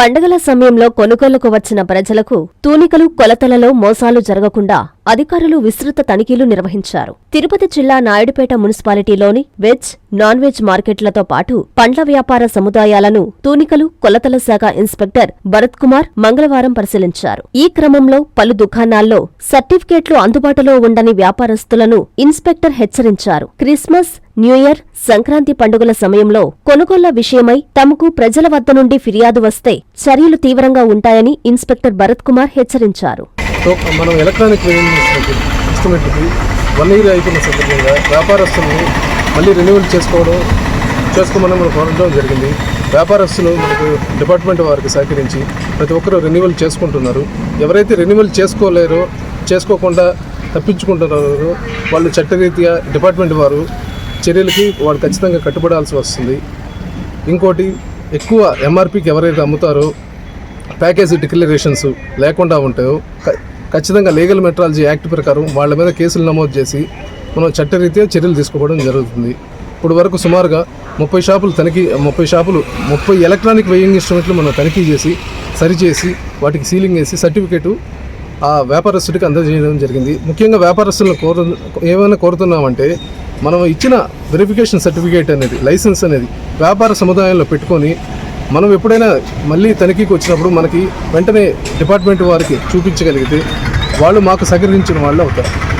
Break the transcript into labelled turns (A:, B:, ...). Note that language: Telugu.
A: పండగల సమయంలో కొనుగోలుకు వచ్చిన ప్రజలకు తూనికలు కొలతలలో మోసాలు జరగకుండా అధికారులు విస్తృత తనిఖీలు నిర్వహించారు. తిరుపతి జిల్లా నాయుడుపేట మున్సిపాలిటీలోని వెజ్ నాన్ వెజ్ మార్కెట్లతో పాటు పండ్ల వ్యాపార సముదాయాలను తూనికలు కొలతల శాఖ ఇన్స్పెక్టర్ భరత్ కుమార్ మంగళవారం పరిశీలించారు. ఈ క్రమంలో పలు దుకాణాల్లో సర్టిఫికేట్లు అందుబాటులో ఉండని వ్యాపారస్తులను ఇన్స్పెక్టర్ హెచ్చరించారు. క్రిస్మస్ న్యూ ఇయర్ సంక్రాంతి పండుగల సమయంలో కొనుగోళ్ళ విషయమై తమకు ప్రజల వద్ద నుండి ఫిర్యాదు వస్తే చర్యలు తీవ్రంగా ఉంటాయని ఇన్స్పెక్టర్ భరత్ కుమార్ హెచ్చరించారు.
B: సో మనం ఎలక్ట్రానిక్ వేయింగ్ ఇన్స్ట్రుమెంట్కి వన్ ఇయర్ అయిపోయిన సందర్భంగా వ్యాపారస్తుల్ని మళ్ళీ రెన్యువల్ చేసుకోవడం చేసుకోమని మనం కోరడం జరిగింది. వ్యాపారస్తులు మనకు డిపార్ట్మెంట్ వారికి సహకరించి ప్రతి ఒక్కరూ రెన్యువల్ చేసుకుంటున్నారు. ఎవరైతే రెన్యువల్ చేసుకోలేరో చేసుకోకుండా తప్పించుకుంటున్నారో వాళ్ళు చట్టరీత్యా డిపార్ట్మెంట్ వారు చర్యలకి వాళ్ళు ఖచ్చితంగా కట్టుబడాల్సి వస్తుంది. ఇంకోటి ఎక్కువ ఎంఆర్పీకి ఎవరైతే అమ్ముతారో ప్యాకేజీ డిక్లరేషన్స్ లేకుండా ఉంటాయో ఖచ్చితంగా లీగల్ మెట్రాలజీ యాక్ట్ ప్రకారం వాళ్ళ మీద కేసులు నమోదు చేసి మనం చట్టరీత్యా చర్యలు తీసుకోవడం జరుగుతుంది. ఇప్పుడు వరకు సుమారుగా ముప్పై షాపులు తనిఖీ ముప్పై షాపులు ముప్పై ఎలక్ట్రానిక్ వెయింగ్ ఇన్స్ట్రుమెంట్లు మనం తనిఖీ చేసి సరిచేసి వాటికి సీలింగ్ వేసి సర్టిఫికేటు ఆ వ్యాపారస్తుడికి అందజేయడం జరిగింది. ముఖ్యంగా వ్యాపారస్తులను కోరు ఏమైనా కోరుతున్నామంటే మనం ఇచ్చిన వెరిఫికేషన్ సర్టిఫికేట్ అనేది లైసెన్స్ అనేది వ్యాపార సముదాయంలో పెట్టుకొని మనం ఎప్పుడైనా మళ్ళీ తనిఖీకి వచ్చినప్పుడు మనకి వెంటనే డిపార్ట్మెంట్ వారికి చూపించగలిగితే వాళ్ళు మాకు సహకరించిన వాళ్ళు అవుతారు